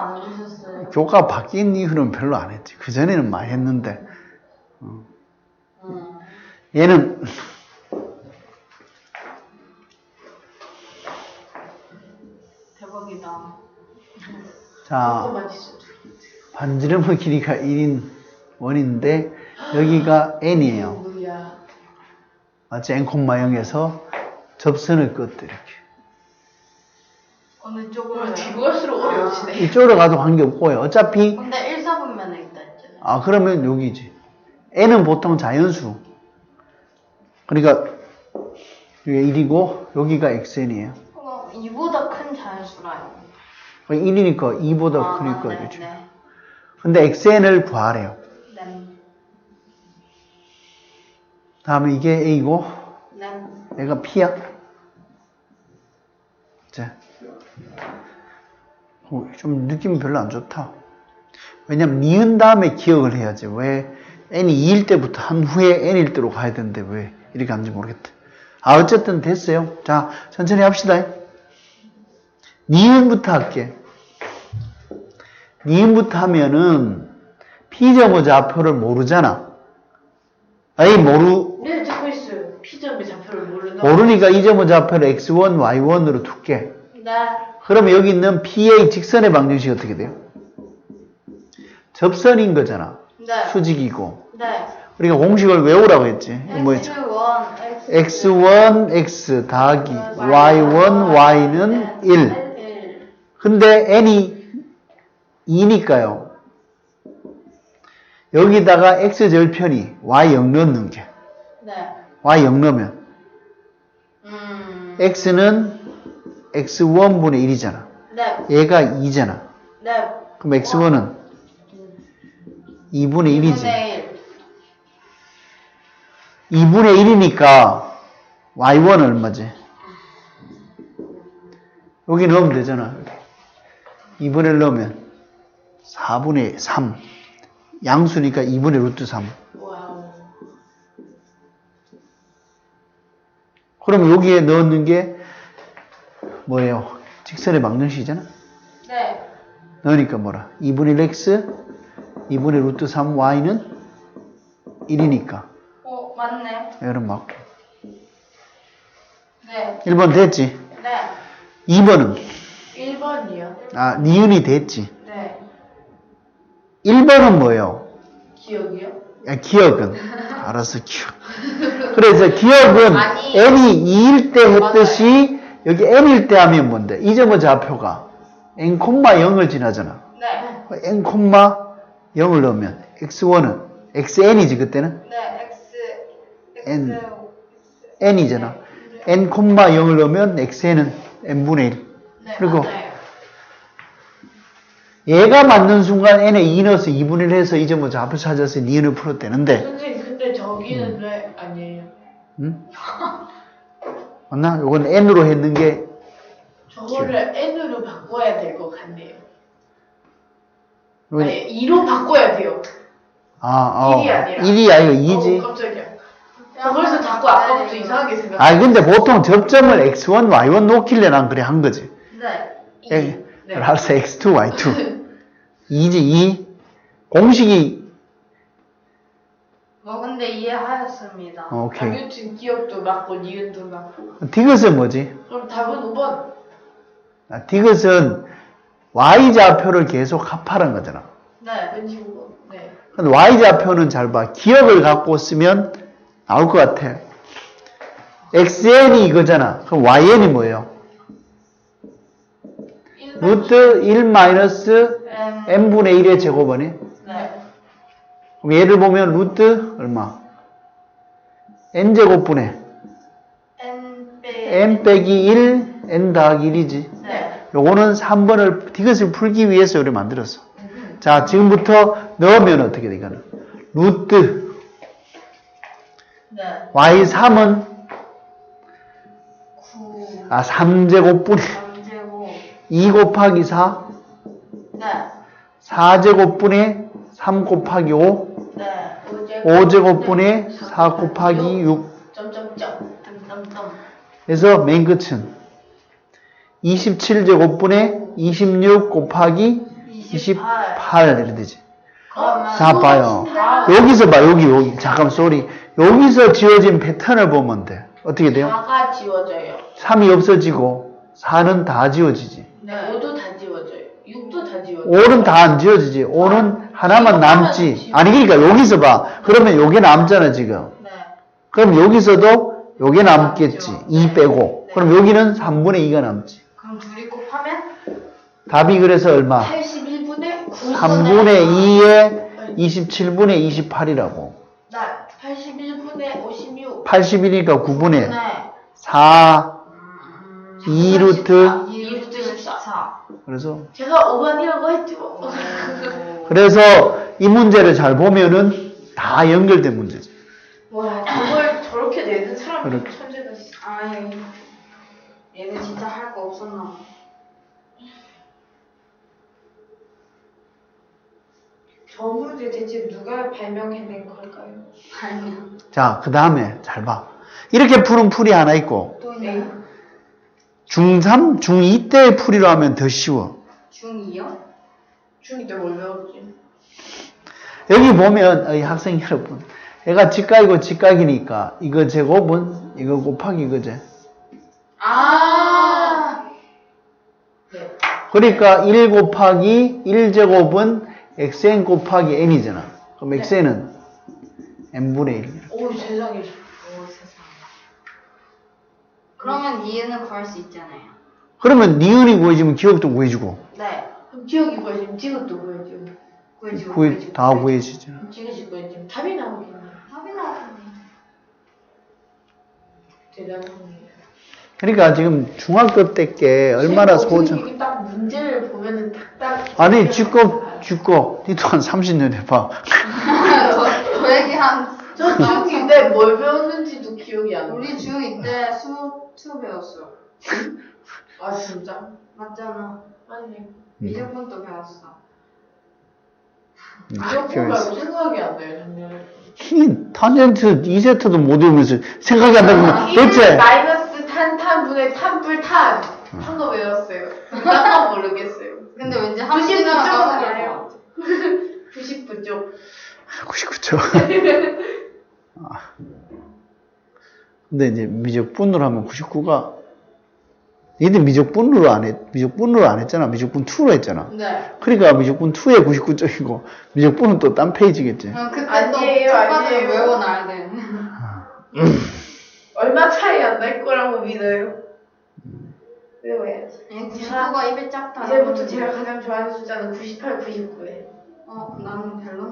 안 해주셨어요. 교과가 바뀐 이후는 별로 안 했지. 그전에는 많이 했는데. 음. 얘는 대박이다. 자 반지름의 길이가 1인 원인데 여기가 n이에요. 누구야? 마치 n, 0에서 접선을 끄트 이렇게. 어느 쪽으로? 오늘 뒤로 갈수록 어려워지네. 이쪽으로 가도 관계없고요. 어차피 근데 1, 4분면에 있다 했잖아요. 아 그러면 여기지. n은 보통 자연수. 그러니까 이게 1이고 여기가 xn이에요. 그럼 2보다 큰 자연수라요. 1이니까 2보다 아, 크니까 네, 되죠. 네. 근데 xn을 구하래요. 네. 다음에 이게 a고 네. 얘가 p야. 자. 어, 좀 느낌이 별로 안 좋다. 왜냐면 니은 다음에 기억을 해야지. 왜 n이 2일 때부터 한 후에 n일 때로 가야 되는데 왜 이렇게 하는지 모르겠다. 아 어쨌든 됐어요. 자 천천히 합시다. 니은부터 할게. 니은부터 하면은 피점의 좌표를 모르잖아. 아니 모르 네, 듣고 있어요. 피점의 좌표를 모르나? 모르니까 이 점의 좌표를 x1, y1으로 둘게. 네. 그러면 여기 있는 PA 직선의 방정식이 어떻게 돼요? 접선인 거잖아. 네. 수직이고. 네. 우리가 공식을 외우라고 했지. 뭐였죠? X1, x1, x 더하기 y1, y는 1. 1. 근데 n이 2니까요. 여기다가 x 절편이 y 0 넣는 게. 네. y 0 넣으면 음. x는 x1분의 1이잖아. 네. 얘가 2잖아. 네. 그럼 x1은 2분의 1이지. 2분의 1이니까 y1은 얼마지? 여기 넣으면 되잖아. 2분의 1 넣으면 4분의 3. 양수니까 2분의 루트 3. 와우. 그럼 여기에 넣는 게 뭐예요? 직선의 방정식이잖아. 네. 넣으니까 뭐라? 2분의 1x, 2분의 루트 3, y는 1이니까. 어, 맞네. 여름 맞고. 네. 1번 됐지? 네. 2번은? 1번이요. 아, 니은이 됐지? 네. 1번은 뭐예요? 기억이요? 야, 기억은. 알았어, 기억. 그래서 기억은 아니. n이 2일 때 했듯이 여기 n일 때 하면 뭔데? 이 점의 좌표가 n, 0을 지나잖아. 네. n, 0을 넣으면 x1은 xn이지 그때는? 네. X. X. N. n이잖아. n, 0을 넣으면 xn은 n분의 1. 네. 그리고 맞아요. 얘가 맞는 순간 n에 2 넣어서 2분의 1 해서 이 점의 좌표 찾아서 니은을 풀어도 되는데 선생님, 근데 저기는 음. 왜 아니에요? 응? 맞나? 요건 n으로 했는 게 저거를 n으로 바꿔야 될 것 같네요. 요건- 아니, 2로 바꿔야 돼요. 아, 어. 1이 아니라. 1이 아니고 어, 2지. 깜짝이야. 저거에서 자꾸 아까부터 이상하게 생각. 아, 근데 보통 접점을 x1, y1 놓길래 난 그래 한 거지. 네. 예, 네. 알았어, x2, y2. 2지, 2. 공식이, 뭐 근데 이해하였습니다. 어, 오케이. 당유진 기억도 맞고 니은도 맞고. 디귿은 뭐지? 그럼 답은 5번. 아, 디귿은 y좌표를 계속 합하는 거잖아. 네. 왠지 5번. 네. 근데 y좌표는 잘 봐. 기억을 갖고 쓰면 나올 것 같아. xn이 이거잖아. 그럼 yn이 뭐예요? 루트 1 마이너스 M. n분의 1의 제곱원이? 네. 그럼 얘를 보면 루트 얼마? N제곱분의 N 빼. n 빼기 1, n 더하기 1이지. 네. 요거는 3번을 디귿을 풀기 위해서 우리 만들었어. 자, 지금부터 넣으면 어떻게 돼, 이거는? 루트 네. y3은 9. 아 3제곱분의 3제곱. 2 곱하기 4 네. 4제곱분의 3 곱하기 5 네. 5제곱분의 4 곱하기 6 점점점. 땀땀땀. 그래서 맨 끝은 27제곱분의 26 곱하기 28. 28 이래 되지. 자, 봐요. 다 여기서 봐, 여기, 여기. 잠깐, 쏘리. 여기서 지어진 패턴을 보면 돼. 어떻게 돼요? 4가 지워져요. 3이 없어지고, 4는 다 지워지지. 네. 5도 다 지워져요. 6도 다 지워져요. 5는 다 안 지워지지. 5는 하나만 남지. 아니, 그러니까 여기서 봐. 그러면 요게 남잖아, 지금. 네. 그럼 여기서도 요게 남겠지. 남죠. 2 빼고. 네. 그럼 여기는 3분의 2가 남지. 그럼 둘이 곱하면 답이 그래서 얼마? 81분의 9. 3분의 2에 27분의 28이라고. 나 81분의 56. 80이니까 9분의 네. 4, 음, 2 루트. 2 루트 14. 그래서, 제가 5번이라고 했죠. 오. 그래서 이 문제를 잘 보면은 다 연결된 문제지. 와, 저걸 저렇게 내는 사람이 그렇게. 천재다. 아이. 얘는 진짜 할 거 없었나 봐. 저 문제 대체 누가 발명해낸 걸까요? 아니야. 자, 그 다음에 잘 봐. 이렇게 푸는 풀이 하나 있고, 또 네. 있나요? 중3, 중2 때의 풀이로 하면 더 쉬워. 중2요? 중2 때뭘 배웠지? 여기 보면, 이 학생 여러분, 얘가 직각이고 직각이니까, 이거 제곱은, 이거 곱하기 이거제. 아. 네. 그러니까 1 곱하기 1제곱은 xn 곱하기 n이잖아. 그럼 xn은 n분의 1이야. 오, 세상에. 오 세상. 그러면 니은은 구할 수 있잖아요. 그러면 니은이 구해지면 기억도 구해주고, 네. 기억이 구해지면 지읒도 구해지고. 구해지고 구해, 구해지고. 다 구해지잖아. 그럼 지그시 구해지면 답이 나오겠네. 답이 나왔네. 대단하네. 그러니까 지금 중학교 때게 얼마나 소중. 딱 문제를 보면은 딱딱. 아니, 쥐꺼, 쥐꺼. 니도 한 30년 해봐. 저, 저 얘기 한. 저 중2 때뭘 배웠는지도 기억이 안 나. 우리 중2 때 수업 수업 배웠어. 아, 진짜? 맞잖아. 아니. 미적분도 배웠어. 음, 기억 기억이 있어. 말고 생각이 안 나요, 작년에. 히, 탄젠트 2세트도 못 외우면서 생각이 안 아, 나면 일 대체 마이너스 탄, 탄 분의 탄 불 탄. 한 거 외웠어요. 딴거 모르겠어요. 근데 왠지 한99 시간 쪽은 까먹을 것 알아요. 같아. 99 쪽. 99초. 아. 근데 이제 미적분으로 하면 99가 얘들 미적분으로 안 했, 미적분으로 안 했잖아. 미적분 2로 했잖아. 네. 그러니까 미적분 2에 99점이고 미적분은 또 딴 페이지겠지. 그럼 그때 아니에요, 아니에요. 외워놔야 돼. 얼마 차이 안 날 거라고 믿어요. 외워야지. 99가 입에 짝다. 이제부터 제가 가장 좋아하는 숫자는 98, 99예요. 어, 나는 별로.